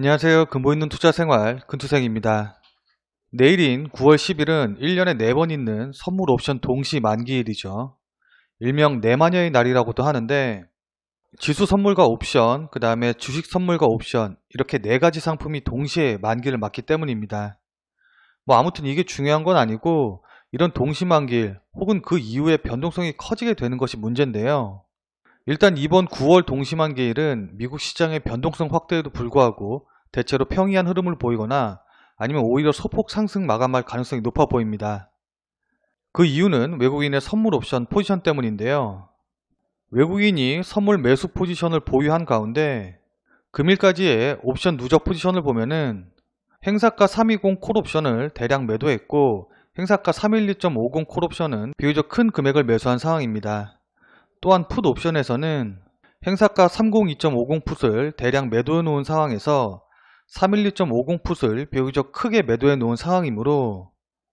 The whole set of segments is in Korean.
안녕하세요. 근본 있는 투자 생활 근투생입니다. 내일인 9월 10일은 1년에 4번 있는 선물 옵션 동시 만기일이죠. 일명 내마녀의 날이라고도 하는데 지수 선물과 옵션, 그 다음에 주식 선물과 옵션 이렇게 네 가지 상품이 동시에 만기를 맞기 때문입니다. 뭐 아무튼 이게 중요한 건 아니고 이런 동시 만기일 혹은 그 이후에 변동성이 커지게 되는 것이 문제인데요. 일단 이번 9월 동시만기일은 미국 시장의 변동성 확대에도 불구하고 대체로 평이한 흐름을 보이거나 아니면 오히려 소폭 상승 마감할 가능성이 높아 보입니다. 그 이유는 외국인의 선물 옵션 포지션 때문인데요. 외국인이 선물 매수 포지션을 보유한 가운데 금일까지의 옵션 누적 포지션을 보면은 행사가 320 콜옵션을 대량 매도했고 행사가 312.50 콜옵션은 비교적 큰 금액을 매수한 상황입니다. 또한 풋 옵션에서는 행사가 302.50 풋을 대량 매도해 놓은 상황에서 312.50 풋을 비교적 크게 매도해 놓은 상황이므로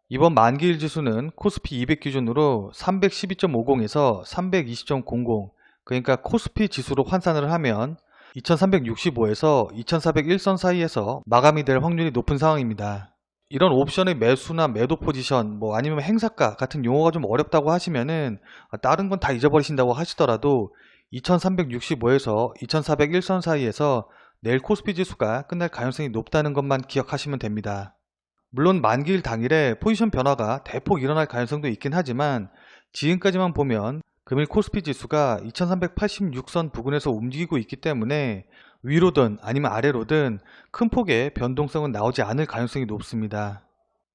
이번 만기일 지수는 코스피 200 기준으로 312.50에서 320.00 그러니까 코스피 지수로 환산을 하면 2365에서 2401선 사이에서 마감이 될 확률이 높은 상황입니다. 이런 옵션의 매수나 매도 포지션, 뭐 아니면 행사가 같은 용어가 좀 어렵다고 하시면은 아, 다른 건 다 잊어버리신다고 하시더라도 2365에서 2401선 사이에서 내일 코스피 지수가 끝날 가능성이 높다는 것만 기억하시면 됩니다. 물론 만기일 당일에 포지션 변화가 대폭 일어날 가능성도 있긴 하지만 지금까지만 보면 금일 코스피 지수가 2386선 부근에서 움직이고 있기 때문에 위로든 아니면 아래로든 큰 폭의 변동성은 나오지 않을 가능성이 높습니다.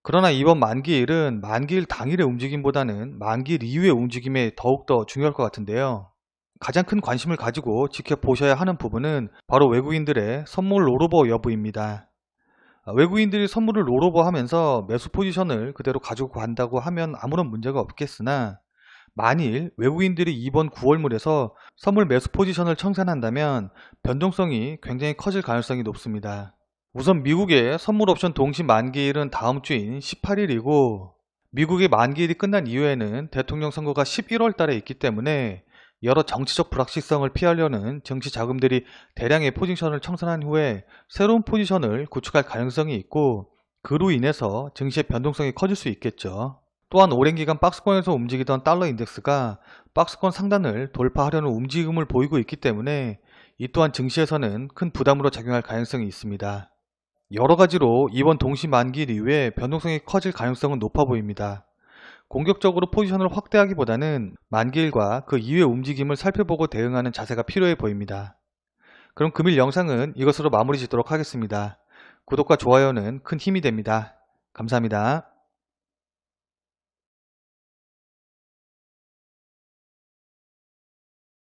그러나 이번 만기일은 만기일 당일의 움직임보다는 만기일 이후의 움직임에 더욱더 중요할 것 같은데요. 가장 큰 관심을 가지고 지켜보셔야 하는 부분은 바로 외국인들의 선물 롤오버 여부입니다. 아, 외국인들이 선물을 롤오버 하면서 매수 포지션을 그대로 가지고 간다고 하면 아무런 문제가 없겠으나 만일 외국인들이 이번 9월물에서 선물 매수 포지션을 청산한다면 변동성이 굉장히 커질 가능성이 높습니다. 우선 미국의 선물 옵션 동시 만기일은 다음 주인 18일이고 미국의 만기일이 끝난 이후에는 대통령 선거가 11월 달에 있기 때문에 여러 정치적 불확실성을 피하려는 정치 자금들이 대량의 포지션을 청산한 후에 새로운 포지션을 구축할 가능성이 있고 그로 인해서 증시의 변동성이 커질 수 있겠죠. 또한 오랜 기간 박스권에서 움직이던 달러 인덱스가 박스권 상단을 돌파하려는 움직임을 보이고 있기 때문에 이 또한 증시에서는 큰 부담으로 작용할 가능성이 있습니다. 여러 가지로 이번 동시 만기일 이후에 변동성이 커질 가능성은 높아 보입니다. 공격적으로 포지션을 확대하기보다는 만기일과 그 이후의 움직임을 살펴보고 대응하는 자세가 필요해 보입니다. 그럼 금일 영상은 이것으로 마무리 짓도록 하겠습니다. 구독과 좋아요는 큰 힘이 됩니다. 감사합니다.